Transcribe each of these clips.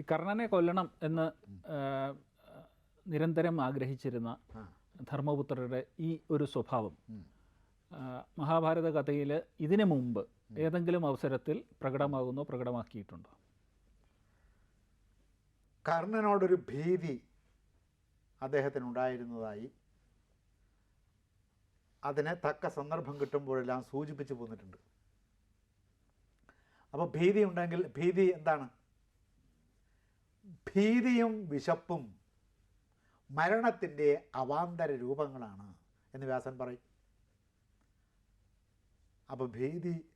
ഈ കർണനെ കൊല്ലണം എന്ന് നിരന്തരം ആഗ്രഹിച്ചിരുന്ന ധർമ്മപുത്രരുടെ ഈ ഒരു സ്വഭാവം. മഹാഭാരത കഥയിൽ ഇതിനു മുമ്പ് ഏതെങ്കിലും അവസരത്തിൽ പ്രകടമാകുന്നോ പ്രകടമാക്കിയിട്ടുണ്ടോ? കർണനോടൊരു ഭീതി അദ്ദേഹത്തിനുണ്ടായിരുന്നതായി. അതിനെ തക്ക സന്ദർഭം കിട്ടുമ്പോഴെല്ലാം സൂചിപ്പിച്ചു പോന്നിട്ടുണ്ട്. അപ്പോൾ ഭീതി ഉണ്ടെങ്കിൽ ഭീതി എന്താണ്? ഭീതിയും വിശപ്പും മരണത്തിന്റെ അവാന്തര രൂപങ്ങളാണ് എന്ന് വ്യാസൻ പറയും. അപ്പോൾ ഭീതി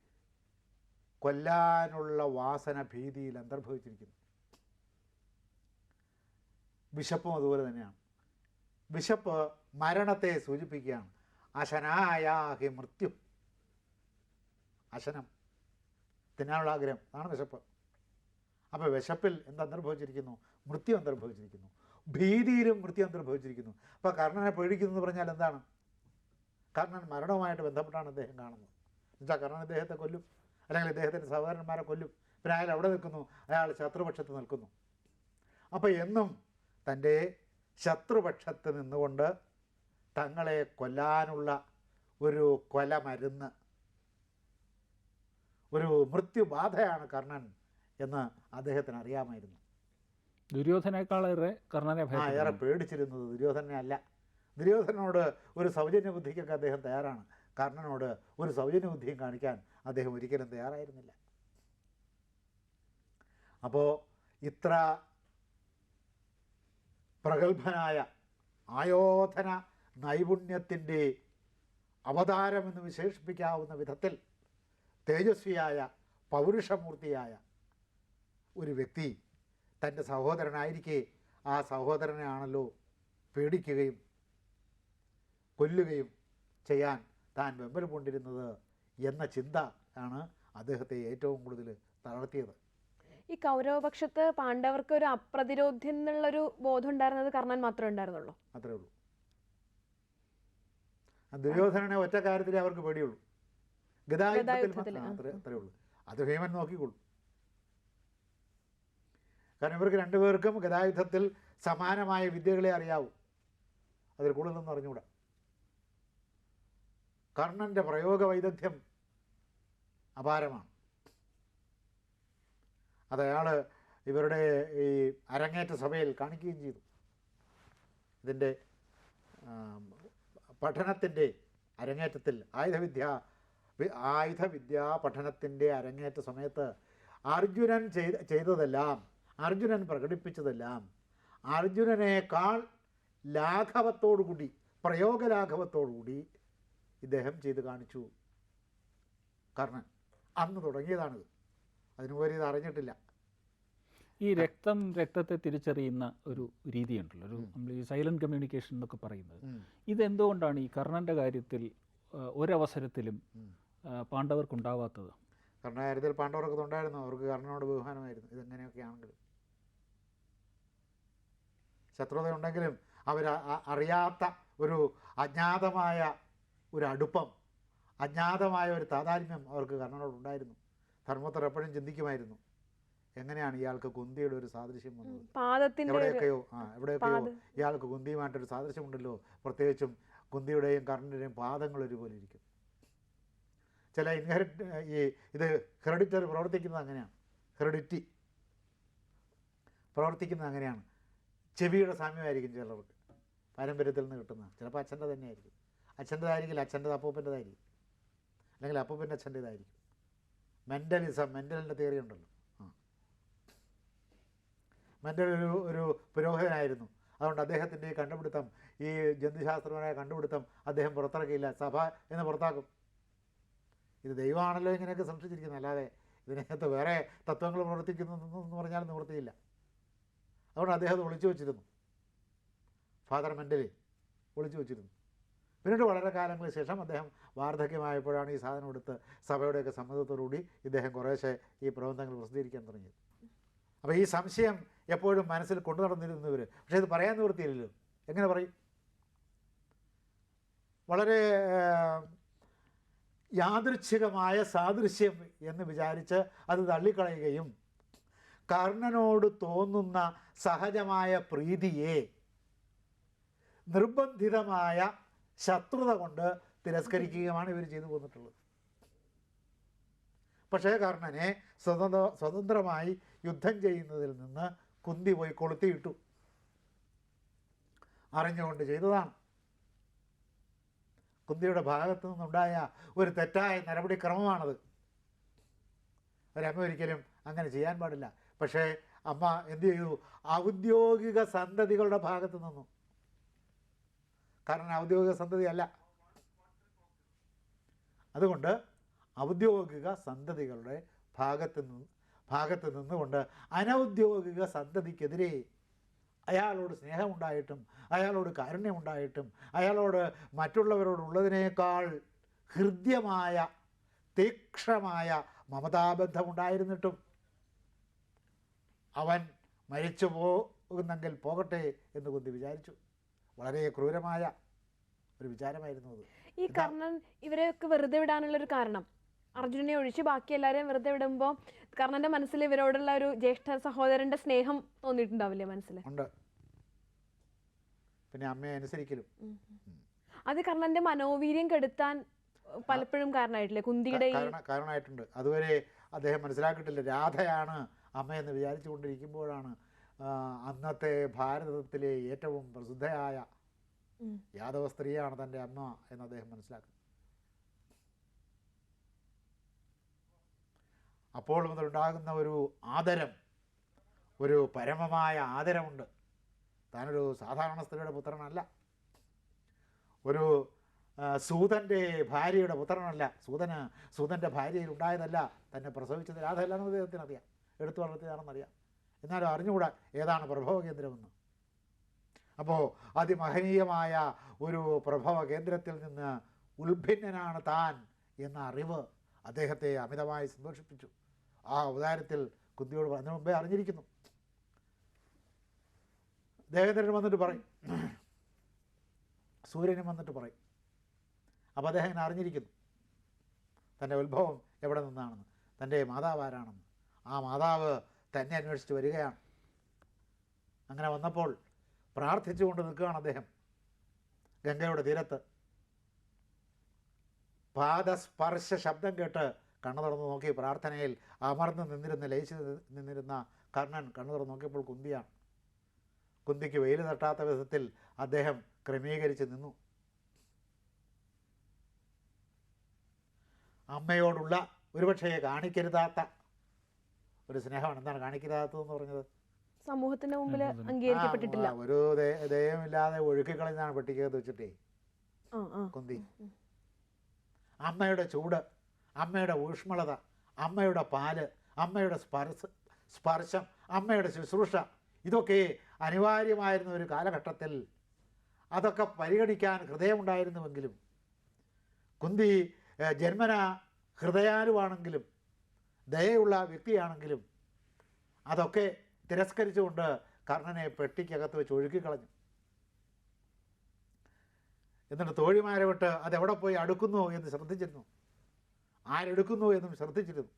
കൊല്ലാനുള്ള വാസന ഭീതിയിൽ അന്തർഭവിച്ചിരിക്കുന്നു. വിശപ്പും അതുപോലെ തന്നെയാണ്. വിശപ്പ് മരണത്തെ സൂചിപ്പിക്കുകയാണ്. അശനായാഹി മൃത്യു. അശനം. തിന്നാനുള്ള ആഗ്രഹം. അതാണ് വിശപ്പ്. അപ്പോൾ വിശപ്പിൽ എന്ത് അന്തർഭവിച്ചിരിക്കുന്നു? മൃത്യു അന്തർഭവിച്ചിരിക്കുന്നു. ഭീതിയിലും മൃത്യു അന്തർഭവിച്ചിരിക്കുന്നു. അപ്പോൾ കർണനെ പേടിക്കുന്നു എന്ന് പറഞ്ഞാൽ എന്താണ്? കർണൻ മരണവുമായിട്ട് ബന്ധപ്പെട്ടാണ് അദ്ദേഹം കാണുന്നത്. എന്നുവെച്ചാൽ കർണൻ ഇദ്ദേഹത്തെ കൊല്ലും. അല്ലെങ്കിൽ ഇദ്ദേഹത്തിന്റെ സഹോദരന്മാരെ കൊല്ലും. പിന്നെ അയാൾ അവിടെ നിൽക്കുന്നു? അയാൾ ശത്രുപക്ഷത്ത് നിൽക്കുന്നു. അപ്പോൾ എന്നും തന്റെ ശത്രുപക്ഷത്ത് നിന്നുകൊണ്ട് തങ്ങളെ കൊല്ലാനുള്ള ഒരു കൊലമരുന്ന് ഒരു മൃത്യുബാധയാണ് കർണൻ എന്ന് അദ്ദേഹത്തിന് അറിയാമായിരുന്നു. ദുര്യോധനേക്കാളേറെ കർണനെ ആ ഏറെ പേടിച്ചിരുന്നത് ദുര്യോധനെ അല്ല. ദുര്യോധനോട് ഒരു സൗജന്യ ബുദ്ധിക്കൊക്കെ അദ്ദേഹം തയ്യാറാണ്. കർണനോട് ഒരു സൗജന്യ ബുദ്ധിയും കാണിക്കാൻ അദ്ദേഹം ഒരിക്കലും തയ്യാറായിരുന്നില്ല. അപ്പോൾ ഇത്ര പ്രഗത്ഭനായ ആയോധന നൈപുണ്യത്തിന്റെ അവതാരമെന്ന് വിശേഷിപ്പിക്കാവുന്ന വിധത്തിൽ തേജസ്വിയായ പൗരുഷമൂർത്തിയായ ഒരു വ്യക്തി തന്റെ സഹോദരനായിരിക്കെ ആ സഹോദരനാണല്ലോ പേടിക്കുകയും കൊല്ലുകയും ചെയ്യാൻ താൻ വെമ്പൽ കൊണ്ടിരുന്നത് എന്ന ചിന്ത ആണ് അദ്ദേഹത്തെ ഏറ്റവും കൂടുതൽ തളർത്തിയത്. ഈ കൗരവപക്ഷത്ത് പാണ്ഡവർക്ക് ഒരു അപ്രതിരോധ്യം എന്നുള്ളൊരു ബോധം ഉണ്ടായിരുന്നത് കർണൻ മാത്രമേ ഉണ്ടായിരുന്നുള്ളൂ. അത്രേ ഉള്ളൂ. ദുര്യോധനനെ ഒറ്റ കാര്യത്തിലേ അവർക്ക് പേടിയുള്ളൂ. ഗതാഗതത്തിൽ ഗദായുദ്ധത്തിൽ, മാത്രം അത്രേ അത്രേ ഉള്ളൂ. അത് ഭീമൻ നോക്കിക്കൊള്ളു. കാരണം ഇവർക്ക് രണ്ടുപേർക്കും ഗതായുധത്തിൽ സമാനമായ വിദ്യകളെ അറിയാവൂ. അതിൽ കൂടുതലൊന്നും അറിഞ്ഞുകൂടാ. കർണന്റെ പ്രയോഗ വൈദഗ്ധ്യം അപാരമാണ്. അത് അയാൾ ഇവരുടെ ഈ അരങ്ങേറ്റ സഭയിൽ കാണിക്കുകയും ചെയ്തു. ഇതിന്റെ പഠനത്തിന്റെ അരങ്ങേറ്റത്തിൽ ആയുധവിദ്യ ആയുധവിദ്യാ പഠനത്തിന്റെ അരങ്ങേറ്റ സമയത്ത് അർജുനൻ ചെയ്ത ചെയ്തതെല്ലാം അർജുനൻ പ്രകടിപ്പിച്ചതെല്ലാം അർജുനനേക്കാൾ ലാഘവത്തോടുകൂടി പ്രയോഗലാഘവത്തോടുകൂടി ഇദ്ദേഹം ചെയ്ത് കാണിച്ചു. കർണൻ അന്ന് തുടങ്ങിയതാണിത്. അതിനുപോലെ ഇത് അറിഞ്ഞിട്ടില്ല. ഈ രക്തം രക്തത്തെ തിരിച്ചറിയുന്ന ഒരു രീതിയുണ്ടല്ലോ. ഒരു നമ്മൾ ഈ സൈലന്റ് കമ്മ്യൂണിക്കേഷൻ എന്നൊക്കെ പറയുന്നത്. ഇതെന്തുകൊണ്ടാണ് ഈ കർണന്റെ കാര്യത്തിൽ ഒരവസരത്തിലും പാണ്ഡവർക്കുണ്ടാവാത്തത്? കർണ കാര്യത്തിൽ പാണ്ഡവർക്ക് ഉണ്ടായിരുന്നു. അവർക്ക് കർണനോട് ബഹുമാനമായിരുന്നു. ഇതെങ്ങനെയൊക്കെയാണെങ്കിൽ ശത്രുത ഉണ്ടെങ്കിലും അവർ അറിയാത്ത ഒരു അജ്ഞാതമായ ഒരു അടുപ്പം അജ്ഞാതമായ ഒരു താതാത്മ്യം അവർക്ക് കർണനോടുണ്ടായിരുന്നു. ധർമ്മത്തർ എപ്പോഴും ചിന്തിക്കുമായിരുന്നു. എങ്ങനെയാണ് ഇയാൾക്ക് കുന്തിയുടെ ഒരു സാദൃശ്യം വന്നത്? എവിടെയൊക്കെയോ ആ എവിടെയൊക്കെയോ ഇയാൾക്ക് കുന്തിയുമായിട്ടൊരു സാദൃശ്യമുണ്ടല്ലോ. പ്രത്യേകിച്ചും കുന്തിയുടെയും കർണന്റെയും പാദങ്ങൾ ഒരുപോലെ ഇരിക്കും. ചില ഇൻഹെറിറ്റ് ഈ ഇത് ക്രെഡിറ്റർ പ്രവർത്തിക്കുന്നത് അങ്ങനെയാണ്. ക്രെഡിറ്റി പ്രവർത്തിക്കുന്നത് അങ്ങനെയാണ്. ചെവിയുടെ സാമ്യമായിരിക്കും ചിലർക്ക്. പാരമ്പര്യത്തിൽ നിന്ന് കിട്ടുന്ന. ചിലപ്പോൾ അച്ഛന്റെ തന്നെയായിരിക്കും. അച്ഛന്റെതായിരിക്കില്ല അച്ഛന്റെ അപ്പൂപ്പന്റെതായിരിക്കും. അല്ലെങ്കിൽ അപ്പൂപ്പന്റെ അച്ഛന്റെതായിരിക്കും മെന്റലിസം മെന്റലിന്റെ തിയറി ഉണ്ടല്ലോ. മെന്റൽ ഒരു ഒരു പുരോഹിതനായിരുന്നു. അതുകൊണ്ട് അദ്ദേഹത്തിന്റെ ഈ കണ്ടുപിടുത്തം ഈ ജന്തുശാസ്ത്രപരമായ കണ്ടുപിടുത്തം അദ്ദേഹം പുറത്തിറക്കിയില്ല. സഭ എന്ന് പുറത്താക്കും. ഇത് ദൈവമാണല്ലോ ഇങ്ങനെയൊക്കെ സംരക്ഷിച്ചിരിക്കുന്നത് അല്ലാതെ ഇതിനകത്ത് വേറെ തത്വങ്ങൾ പ്രവർത്തിക്കുന്നു എന്ന് പറഞ്ഞാൽ നിവൃത്തിയില്ല. അതുകൊണ്ട് അദ്ദേഹം ഒളിച്ചു വച്ചിരുന്നു. ഫാദർ മെന്റലി ഒളിച്ചു വച്ചിരുന്നു. പിന്നീട് വളരെ കാലങ്ങൾക്ക് ശേഷം അദ്ദേഹം വാർദ്ധക്യമായപ്പോഴാണ് ഈ സാധനം എടുത്ത് സഭയുടെയൊക്കെ സമ്മതത്തോടുകൂടി ഇദ്ദേഹം കുറേശ്ശെ ഈ പ്രബന്ധങ്ങൾ പ്രസിദ്ധീകരിക്കാൻ തുടങ്ങിയത്. അപ്പോൾ ഈ സംശയം എപ്പോഴും മനസ്സിൽ കൊണ്ടു നടന്നിരുന്നവർ പക്ഷേ ഇത് പറയാൻ നിവൃത്തിയില്ലല്ലോ. എങ്ങനെ പറയും? വളരെ യാദൃച്ഛികമായ സാദൃശ്യം എന്ന് വിചാരിച്ച് അത് തള്ളിക്കളയുകയും കർണനോട് തോന്നുന്ന സഹജമായ പ്രീതിയെ നിർബന്ധിതമായ ശത്രുത കൊണ്ട് തിരസ്കരിക്കുകയുമാണ് ഇവർ ചെയ്തു പോന്നിട്ടുള്ളത്. പക്ഷേ കർണനെ സ്വതന്ത്ര സ്വതന്ത്രമായി യുദ്ധം ചെയ്യുന്നതിൽ നിന്ന് കുന്തി പോയി കൊളുത്തിയിട്ടു. അറിഞ്ഞുകൊണ്ട് ചെയ്തതാണ്. കുന്തിയുടെ ഭാഗത്തു നിന്നുണ്ടായ ഒരു തെറ്റായ നടപടിക്രമമാണത്. ഒരമ്മ ഒരിക്കലും അങ്ങനെ ചെയ്യാൻ പാടില്ല. പക്ഷേ അമ്മ എന്ത് ചെയ്തു? ഔദ്യോഗിക സന്തതികളുടെ ഭാഗത്ത് നിന്നു. കാരണം ഔദ്യോഗിക സന്തതി അല്ല അതുകൊണ്ട് ഔദ്യോഗിക സന്തതികളുടെ ഭാഗത്ത് നിന്ന് ഭാഗത്ത് നിന്നുകൊണ്ട് അനൗദ്യോഗിക സന്തതിക്കെതിരെ അയാളോട് സ്നേഹമുണ്ടായിട്ടും അയാളോട് കാരുണ്യമുണ്ടായിട്ടും അയാളോട് മറ്റുള്ളവരോടുള്ളതിനേക്കാൾ ഹൃദ്യമായ തീക്ഷണമായ മമതാബന്ധമുണ്ടായിരുന്നിട്ടും അവൻ മരിച്ചു പോകുന്നെങ്കിൽ പോകട്ടെ എന്ന് കുന്തി വിചാരിച്ചു. വളരെ ക്രൂരമായ ഒരു വിചാരമായിരുന്നു അത്. ഈ കർണൻ ഇവരെയൊക്കെ വെറുതെ വിടാനുള്ള ഒരു കാരണം. അർജുനനെ ഒഴിച്ച് ബാക്കി എല്ലാവരെയും വെറുതെ വിടുമ്പോൾ കർണന്റെ മനസ്സിൽ ഇവരോടുള്ള ഒരു ജ്യേഷ്ഠ സഹോദരന്റെ സ്നേഹം തോന്നിയിട്ടുണ്ടാവില്ലേ മനസ്സിൽ ഉണ്ട്. പിന്നെ അമ്മയെ അനുസരിക്കലും. അത് കർണന്റെ മനോവീര്യം കെടുത്താൻ പലപ്പോഴും കാരണമായിട്ടില്ലേ? കുന്തിയുടെ കാരണ കാരണമായിട്ടുണ്ട്. അതുവരെ അദ്ദേഹം മനസ്സിലാക്കിയിട്ടില്ല. രാധയാണ് അമ്മയെന്ന് വിചാരിച്ചു കൊണ്ടിരിക്കുമ്പോഴാണ് ആ, അന്നത്തെ ഭാരതത്തിലെ ഏറ്റവും പ്രസിദ്ധയായ. യാദവ സ്ത്രീയാണ് തന്റെ അമ്മ എന്ന് അദ്ദേഹം മനസ്സിലാക്കുന്നത് അപ്പോൾ മുതലുണ്ടാകുന്ന ഒരു ആദരം ഒരു പരമമായ ആദരമുണ്ട്. താനൊരു സാധാരണ സ്ത്രീയുടെ പുത്രനല്ല. ഒരു സൂതന്റെ സൂതന്റെ ഭാര്യയുടെ പുത്രനല്ല. സൂതന് സൂതന്റെ ഭാര്യയിൽ ഉണ്ടായതല്ല തന്നെ പ്രസവിച്ചത് രാധയല്ല എന്ന് അറിയാം. എടുത്തു വളർത്തിയതാണെന്നറിയാം എന്നാലും അറിഞ്ഞുകൂടാ ഏതാണ് പ്രഭവ കേന്ദ്രമെന്ന് അപ്പോൾ അതിമഹനീയമായ ഒരു പ്രഭവ കേന്ദ്രത്തിൽ നിന്ന് ഉത്ഭിന്നനാണ് താൻ എന്ന അറിവ് അദ്ദേഹത്തെ അമിതമായി സന്തോഷിപ്പിച്ചു ആ അവതാരത്തിൽ കുന്തിയോട് അതിനു മുമ്പേ അറിഞ്ഞിരിക്കുന്നു. ദേവേന്ദ്രൻ വന്നിട്ട് പറയും. സൂര്യനും വന്നിട്ട് പറയും. അപ്പോൾ അദ്ദേഹം അറിഞ്ഞിരിക്കുന്നു. തന്റെ ഉത്ഭവം എവിടെ നിന്നാണെന്ന്. തന്റെ മാതാവ് ആരാണെന്ന് ആ മാതാവ് തന്നെ അന്വേഷിച്ച് വരികയാണ്. അങ്ങനെ വന്നപ്പോൾ പ്രാർത്ഥിച്ചുകൊണ്ട് നിൽക്കുകയാണ് അദ്ദേഹം ഗംഗയുടെ തീരത്ത്. പാദസ്പർശ ശബ്ദം കേട്ട് കണ്ണു തുറന്ന് നോക്കി പ്രാർത്ഥനയിൽ അമർന്ന് നിന്നിരുന്ന ലയിച്ച് നിന്നിരുന്ന കർണൻ കണ്ണു തുറന്ന് നോക്കിയപ്പോൾ കുന്തിയാണ്. കുന്തിക്ക് വെയിൽ തട്ടാത്ത വിധത്തിൽ അദ്ദേഹം ക്രമീകരിച്ച് നിന്നു. അമ്മയോടുള്ള ഒരുപക്ഷെ കാണിക്കരുതാത്ത ഒരു സ്നേഹമാണ്. എന്താണ് എന്ന് പറഞ്ഞത്? സമൂഹത്തിന്റെ മുമ്പിൽ. അംഗീകരിക്കപ്പെട്ടിട്ടില്ല. ഒരു ദയ- ദയമില്ലാതെ ഒഴുക്കിക്കളഞ്ഞാണ് പെട്ടിക്കകത്ത് വെച്ചിട്ടേ. കുന്തി. അമ്മയുടെ ചൂട് അമ്മയുടെ ഊഷ്മളത അമ്മയുടെ പാൽ അമ്മയുടെ സ്പർശ സ്പർശം അമ്മയുടെ ശുശ്രൂഷ ഇതൊക്കെ അനിവാര്യമായിരുന്ന ഒരു കാലഘട്ടത്തിൽ അതൊക്കെ പരിഗണിക്കാൻ ഹൃദയമുണ്ടായിരുന്നുവെങ്കിലും കുന്തി ജന്മന ഹൃദയാലുവാണെങ്കിലും ദയയുള്ള വ്യക്തിയാണെങ്കിലും അതൊക്കെ തിരസ്കരിച്ചുകൊണ്ട് കർണനെ പെട്ടിക്കകത്ത് വെച്ച് ഒഴുക്കിക്കളഞ്ഞു. എന്നിട്ട് തോഴിമാരെ വിട്ട് അതെവിടെ പോയി അടുക്കുന്നു എന്ന് ശ്രദ്ധിച്ചിരുന്നു? ആരെടുക്കുന്നു എന്നും ശ്രദ്ധിച്ചിരുന്നു.